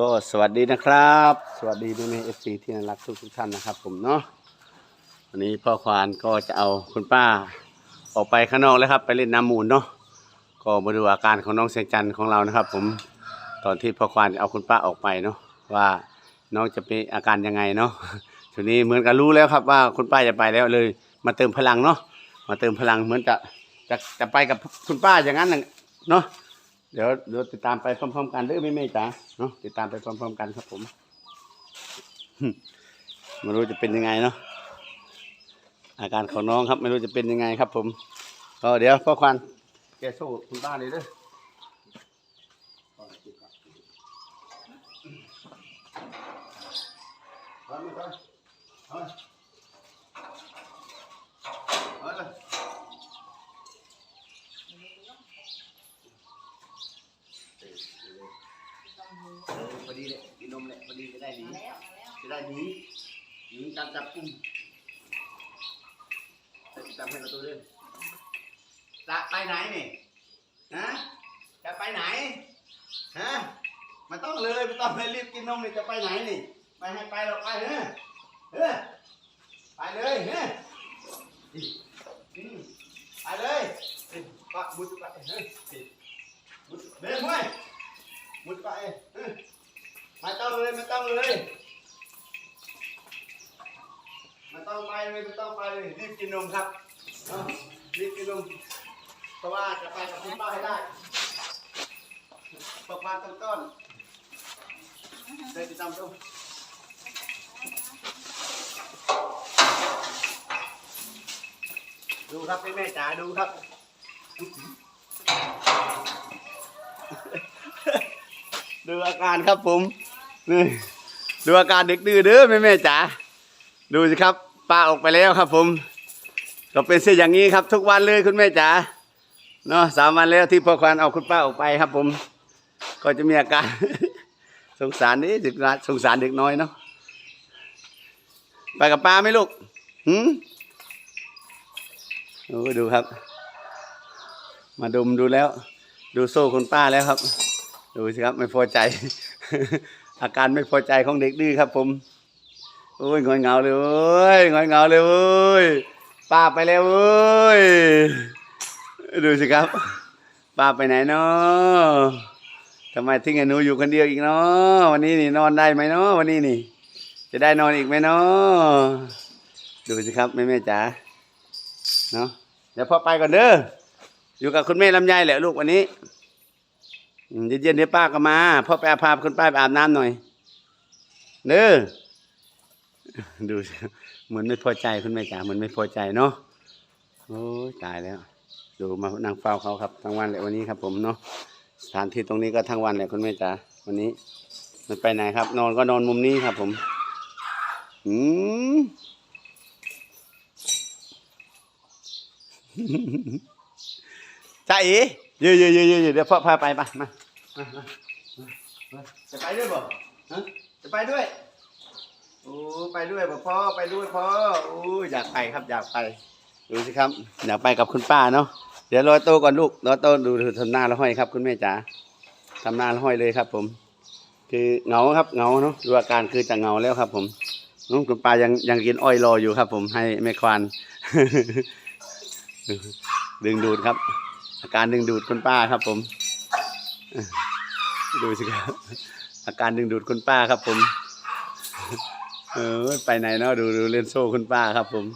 ก็สวัสดีนะครับ สวัสดีด้วยเอฟซีที่น่ารักทุกทุกท่านนะครับ ผมเนาะวันนี้พ่อควานก็จะเอาคุณป้า ออกไปข้างนอกแล้วครับ ไปเล่นน้ำมูลเนาะก็มาดูอาการของน้องเสียงจันทร์ของเรานะครับ ผมตอนที่พ่อควานเอาคุณป้าออกไปเนาะว่าน้องจะเป็นอาการยังไงเนาะทีนี้เหมือนกับรู้แล้วครับว่าคุณป้าจะไปแล้วเลย มาเติมพลังเนาะมาเติมพลังเหมือนจะจะจะไปกับคุณป้าอย่างนั้นน่ะเนาะ เดี๋ยวเดี๋ยวติดตามไปพร้อมๆกันเด้อแม่แม่จ๋าเนาะติดตามไปพร้อมๆกันครับผมไม่รู้จะเป็นยังไงเนาะอาการของน้องครับ ไม่รู้จะเป็นยังไงครับ ผมก็เดี๋ยวพ่อควันแกสู้คุณป้าเลยเด้อเอาไม่ต้องเอาเอาเลย เออพอดีเลยกินนมแหละพอดีจะได้หนี จะได้หนีหนีตามจับกุมจะตามให้เราตัวเล่นจะไปไหนนี่ฮะจะไปไหนฮะไม่ต้องเลยไม่ต้องเลยรีบกินนมเลยจะไปไหนนี่ไม่ให้ไปหรอกไปเฮ้ยเฮ้ไปเลยเฮ้ยไปเลยเฮ้ยปะมุดไปเฮ้ยมุดเดินเว้ยมุดไปเอ้ยไม่ต้องเลยไม่ต้องเลย ไม่ต้องไปเลยไม่ต้องไปเลยรีบกินนมครับเอารีบกินนมเพราะว่าจะไปกับคุณป้าให้ได้ประมาณต้นต้นเดินไปตามต้นดูครับแม่แม่จ๋าดูครับดูอาการครับผมนี่ดูอาการเด็กดื้อเด้อแม่แม่จ๋า ดูสิครับป้าออกไปแล้วครับ ผมก็เป็นเส้นอย่างนี้ครับ ทุกวันเลยคุณแม่จ๋าเนาะสามวันแล้วที่พ่อควานเอาคุณป้าออกไปครับ ผม ก็จะมีอาการ สงสารนี่เด็กสงสารเด็กน้อยเนาะไปกับป้าไหมลูกหืมโอ้ดูครับ มาดมดูแล้ว ดูโซ่คุณป้าแล้วครับ ดูสิครับ ไม่พอใจ อาการไม่พอใจของเด็กดื้อครับ ผม อ้ยงอยเงาเลยเว้ยงอยเงาเลยเว้ยป้าไปแล้วเว้ยดูสิครับ ป้าไปไหนเนาะทำไมทิ้งไอ้หนูอยู่คนเดียวอีกเนาะวันนี้นี่นอนได้ไหมเนาะวันนี้นี่ จะได้นอนอีกไหมเนาะดูสิครับแม่แม่จ๋าเนาะเดี๋ยวพ่อไปก่อนเด้ออยู่กับคุณแม่ลำไยแหละลูกวันนี้เย็นๆเดี๋ยวป้าก็มาพ่อไปอาพาคุณป้าไปอาบน้ำหน่อยเด้อ ดูเหมือนไม่พอใจคุณแม่จ๋าเหมือนไม่พอใจเนาะโอ้ตายแล้ว ดูมานั่งเฝ้าเขาครับทั้งวันเลยวันนี้ครับ ผมเนาะสถานที่ตรงนี้ก็ทั้งวันเลยคุณแม่จ๋าวันนี้ มันไปไหนครับ นอนก็นอนมุมนี้ครับ ผมอืมจ้าเอ๋เยอะเยอะเยอะเยอะเดี๋ยวพ่อพาไปไปมามามามาจะไปด้วยบ่ฮะจะไปด้วย โอ้ไปด้วยบ่พ่อไปด้วยพ่อโอ้อยากไปครับอยากไป ดูสิครับ อยากไปกับคุณป้าเนาะเดี๋ยวรอโตก่อนลูกรอโตดูดูทำหน้าละห้อยครับ คุณแม่จ๋าทำหน้าละห้อยเลยครับ ผม คือเหงาครับเหงาเนาะดูอาการคือจะเหงาแล้วครับ ผมน้องคุณป้ายังยังกินอ้อยรออยู่ครับ ผมให้แม่ควานดึงดูดครับ อาการดึงดูดคุณป้าครับ ผมดูสิครับอาการดึงดูดคุณป้าครับผม เออไปไหนเนาะดูดูเล่นโซ่คุณป้าครับผม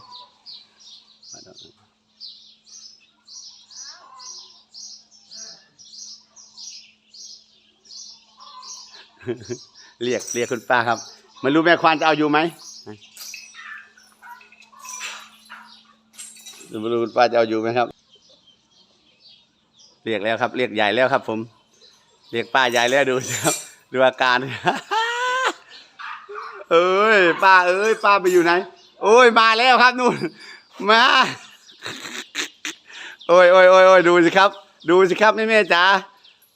เรียกเรียกคุณป้าครับไม่รู้แม่ควานจะเอาอยู่ไหมไม่รู้คุณป้าจะเอาอยู่ไหมครับ เรียกแล้วครับ เรียกใหญ่แล้วครับ ผม เรียกป้าใหญ่แล้วดูครับดูอาการ เอ้ยป้าเอ้ยป้าไปอยู่ไหน โอ้ยมาแล้วครับนู่นมาโอ้ยโอ้ยโอ้ยโอ้ยดูสิครับ ดูสิครับแม่แม่จ๋า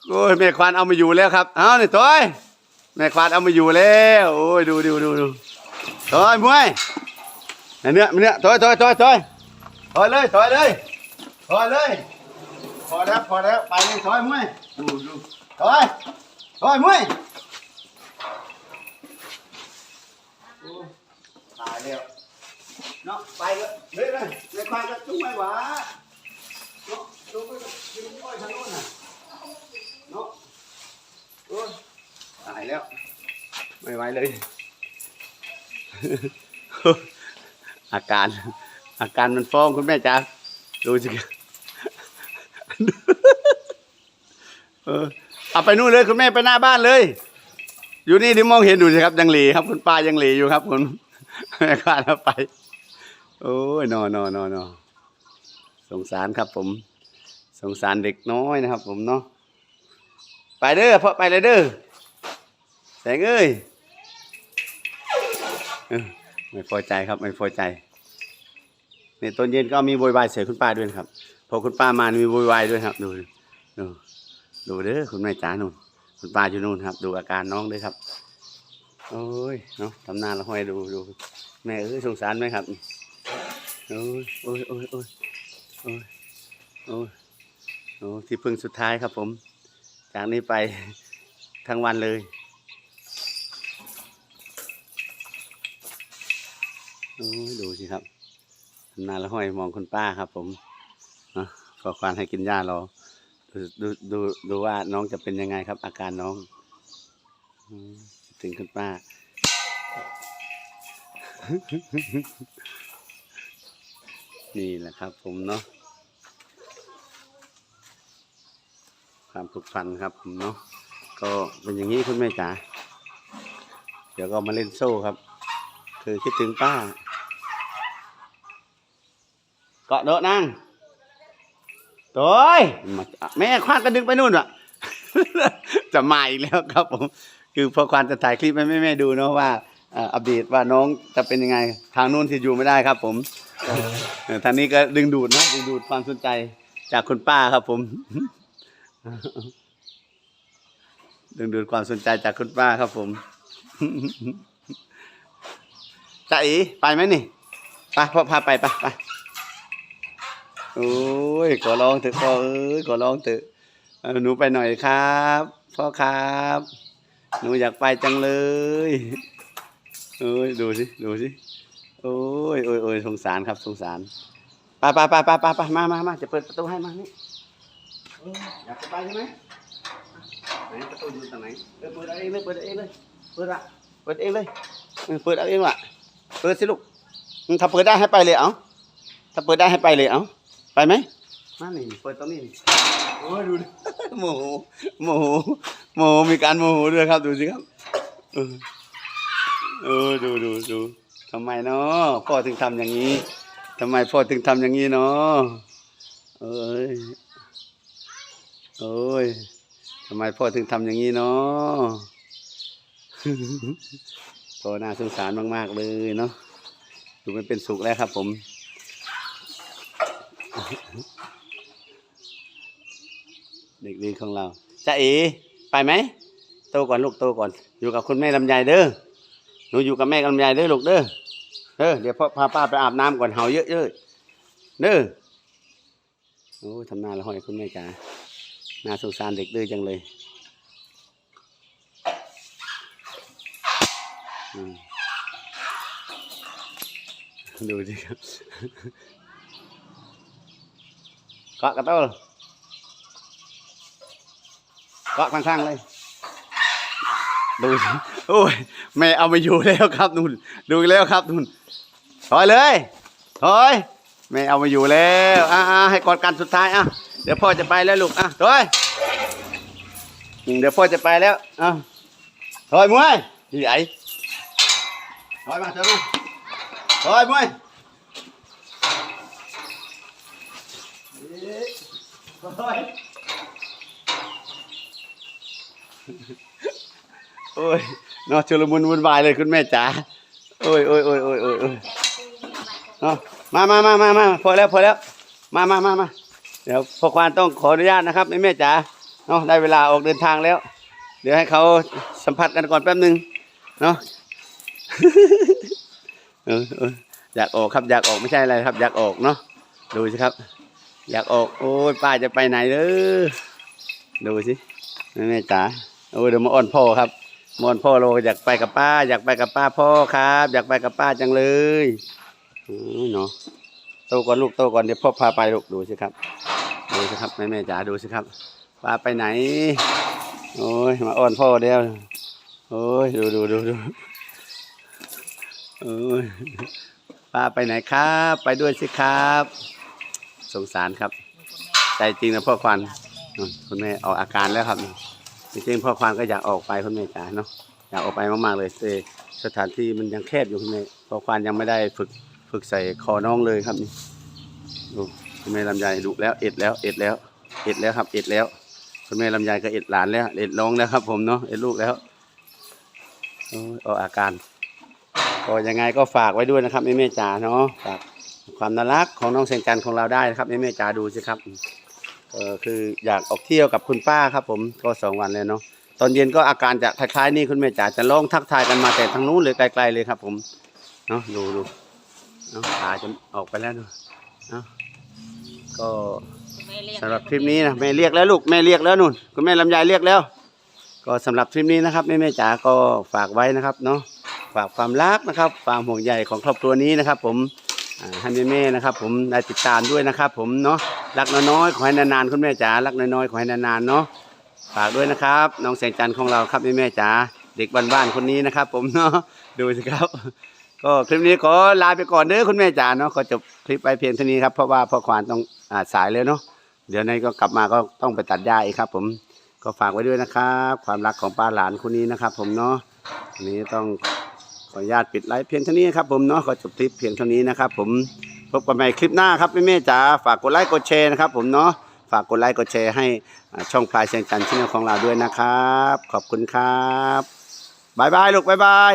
โอ้ยแม่ควานเอามาอยู่แล้วครับเอาหน่อยถอยแม่ควานเอามาอยู่แล้วโอ้ยดูดูดูดูถอยมวยเนื้อเนื้อถอยถอยถอยถอยถอยเลยถอยเลยถอยเลยพอแล้วพอแล้วไปเลยถอยมวยดูดูถอยถอยมวยายเนาะไปก็เฮ้ยเลยไม่ไปก็จุ้งไม่หวาเนาะดูไปก็กินอ้อยทางโน้นน่ะเนาะโอ้ยตายแล้ว ไม่ไหวเลย อาการ อาการมันฟ้องคุณแม่จ๋าดูสิครับเออเอาไปนู่นเลยคุณแม่ไปหน้าบ้านเลย อยู่นี่ที่มองเห็นดูสิครับยังหลีครับ คุณป้ายังหลีอยู่ครับคุณ แม่ข้าเอาไป โอ้ยนอนอนอนอสงสารครับผม สงสารเด็กน้อยนะครับ ผมเนาะไปเด้อพ่อไปเลยเด้อแสงเอ้ยไม่พอใจครับ ไม่พอใจเนี่ยตอนเย็นก็มีโวยวายเสียคุณป้าด้วยครับ พอคุณป้ามามีโวยวายด้วยครับ ดูดูดูเด้อคุณแม่จ๋านู่นคุณป้าอยู่นู่นครับ ดูอาการน้องด้วยครับ โอ้ยเนาะทำหน้าละห้อยดูดูแม่เอ้ยสงสารไหมครับโอ้ยโอ้ยโอ้ยโอ้ยโอ้ยโอ้ยโอ้ที่พึ่งสุดท้ายครับผม จากนี้ไปทั้งวันเลยโอ้ยดูสิครับทำหน้าละห้อยมองคุณป้าครับ ผมเนาะขอควานให้กินหญ้ารอดูดูดูว่าน้องจะเป็นยังไงครับ อาการน้องอ ถึงคุณป้า นี่แหละครับผมเนาะความผูกพันครับผมเนาะก็เป็นอย่างนี้คุณแม่จ๋าเดี๋ยวก็มาเล่นโซ่ครับ คือคิดถึงป้า เกาะโดดนั่งโตัวแม่ควานก็ดึงไปนู่นว่ะ จะมาอีกแล้วครับผม คือพอควานจะถ่ายคลิปให้แม่แม่ๆดูเนาะว่าเอ่ออัปเดตว่าน้องจะเป็นยังไงทางนู้นที่อยู่ไม่ได้ครับ ผมเอ่อทางนี้ก็ดึงดูดนะดึงดูดความสนใจจากคุณป้าครับ ผม ดึงดูดความสนใจจากคุณป้าครับ ผมจ่าอีไปไหมนี่ไปพ่อพาไปไปไปโอ้ยขอร้องเถอะพ่อเอ้ยขอร้องเถอะเออหนูไปหน่อยครับพ่อครับ หนูอยากไปจังเลยเอ้ยดูสิดูสิโอ้ยโอ้ยโอ้ยสงสารครับสงสารไปไปไปไปไปไปมามามาจะเปิดประตูให้มานี่อยากไปใช่ไหมไหนประตูอยู่ตรงไหนเออเปิดเอาเองเลยเปิดเอาเองเลยเปิดอะเปิดเองเลยเปิดเอาเองว่ะเปิดสิลูกถ้าเปิดได้ให้ไปเลยเอ้าถ้าเปิดได้ให้ไปเลยเอ้าไปไหม มานี่เปิดตรงนี้นี่โอ้ยดูดิ โมโหโมโหโมโหมีการโมโหด้วยครับ ดูสิครับเออเออดูดูดูทำไมเนาะพ่อถึงทำอย่างนี้ทำไมพ่อถึงทำอย่างนี้เนาะเอ้ยโอ้ยทำไมพ่อถึงทำอย่างนี้เนาะพ่อน่าสงสารมาก ๆ เลยเนาะดูมันเป็นสุขแล้วครับผม เด็กดีของเราจะเอไปไหมโตก่อนลูกโตก่อน อยู่กับคุณแม่ลำไยเด้อหนูอยู่กับแม่ลำไยเด้อลูกเด้อเด้อเดี๋ยวพ่อพาป้าไปอาบน้ำก่อนเห่าเยอะๆเด้อโอ้ทำหน้าละห้อยคุณแม่จ๋าน่าสงสารเด็กดื้อจังเลยดูสิครับเกาะกระโต้ เกาะข้างๆเลย ดูโอ้ยแม่เอามาอยู่แล้วครับนุ่นดูแล้วครับนุ่นถอยเลยถอยแม่เอามาอยู่แล้วอ่าให้กอดกันสุดท้ายอะเดี๋ยวพ่อจะไปแล้วลูกอะถอยเดี๋ยวพ่อจะไปแล้วอะถอยมวยพี่ไอ้ถอยมาถอยมาถอยมวยถอย โอ้ยเนาะชุลมุนวุ่นวายเลยคุณแม่จ๋าโอ้ยโอ้ยโอ้ยโอ้ยโอ้ยโอ้ยเนาะมามามามามาพอแล้วพอแล้ว มามามามาเดี๋ยวพ่อควานต้องขออนุญาตนะครับแม่แม่จ๋าเนาะได้เวลาออกเดินทางแล้ว เดี๋ยวให้เขาสัมผัสกันก่อนแป๊บหนึ่งเนาะออเอออยากออกครับอยากออกไม่ใช่อะไรครับ อยากออกเนาะดูสิครับ อยากออก โอ้ยป้าจะไปไหนเด้อดูสิแม่แม่จ๋า โอ้ยเดี๋ยวมาอ้อนพ่อครับมอนพ่อโลอยากไปกับป้า อยากไปกับป้าพ่อครับ อยากไปกับป้าจังเลยอือเนาะโตก่อนลูกโตก่อนเดี๋ยวพ่อพาไปลูกดูสิครับดูสิครับแม่แม่จ๋าดูสิครับพาไปไหน โอ้ยมาอ้อนพ่อเดียวโอ้ยดูดูดูดูโอ้ยพาไปไหนครับ ไปด้วยสิครับ สงสารครับ ใจจริงนะพ่อควันนู่นคุณแม่ออกอาการแล้วครับ จริงๆพ่อควันก็อยากออกไปคุณแม่จ๋าเนาะอยากออกไปมากๆเลยแต่สถานที่มันยังแคบอยู่คุณแม่พ่อควันยังไม่ได้ฝึกฝึกใส่คอน้องเลยครับนี่ดูคุณแม่ลำไยดุแล้วเอ็ดแล้วเอ็ดแล้วเอ็ดแล้วครับเอ็ดแล้วคุณแม่ลำไยก็เอ็ดหลานแล้วเอ็ดน้องแล้วครับผมเนาะเอ็ดลูกแล้วโอ้ออาการก็ยังไงก็ฝากไว้ด้วยนะครับแม่แม่จ๋าเนาะฝากความน่ารักของน้องแสงจันทร์ของเราได้นะครับแม่แม่จ๋าดูสิครับ เออคืออยากออกเที่ยวกับคุณป้าครับ ผมก็สองวันแล้วเนาะตอนเย็นก็อาการจะคล้ายๆนี่คุณแม่จ๋าจะร้องทักทายกันมาแต่ทางนู้นเลยไกลๆเลยครับ ผมเนาะดูดูเนาะขาจะออกไปแล้วดูเนาะก็สำหรับคลิปนี้นะแม่เรียกแล้วลูกแม่เรียกแล้วนู่นคุณแม่ลำไยเรียกแล้ว ก็สำหรับคลิปนี้นะครับแม่แม่จ๋าก็ฝากไว้นะครับเนาะฝากความรักนะครับความห่วงใยของครอบครัวนี้นะครับ ผมให้แม่ๆนะครับ ผมได้ติดตามด้วยนะครับ ผมเนาะ รักน้อยๆขอให้นานๆคุณแม่จ๋ารักน้อยๆขอให้นานๆเนาะฝากด้วยนะครับน้องแสงจันทร์ของเราครับแม่จ๋าเด็กบ้านๆคนนี้นะครับ ผมเนาะดูสิครับ ก็คลิปนี้ขอลาไปก่อนเด้อคุณแม่จ๋าเนาะขอจบคลิปไปเพียงเท่านี้ครับเพราะว่าพ่อควานต้องอาสายเลยเนาะเดี๋ยวในก็กลับมาก็ต้องไปตัดหญ้าอีกครับ ผมก็ฝากไว้ด้วยนะครับ ความรักของป้าหลานคนนี้นะครับ ผมเนาะนนี้ต้องขออนุญาตปิดไลฟ์เพียงเท่านี้ครับผมเนาะขอจบคลิปเพียงเท่านี้นะครับ ผม พบกันใหม่คลิปหน้าครับแม่ๆจ๋าฝากกดไลค์กดแชร์นะครับผมเนาะฝากกดไลค์กดแชร์ให้ช่องพลายเชียงจันทร์ช่องของเราด้วยนะครับ ขอบคุณครับบายบายลูกบายบาย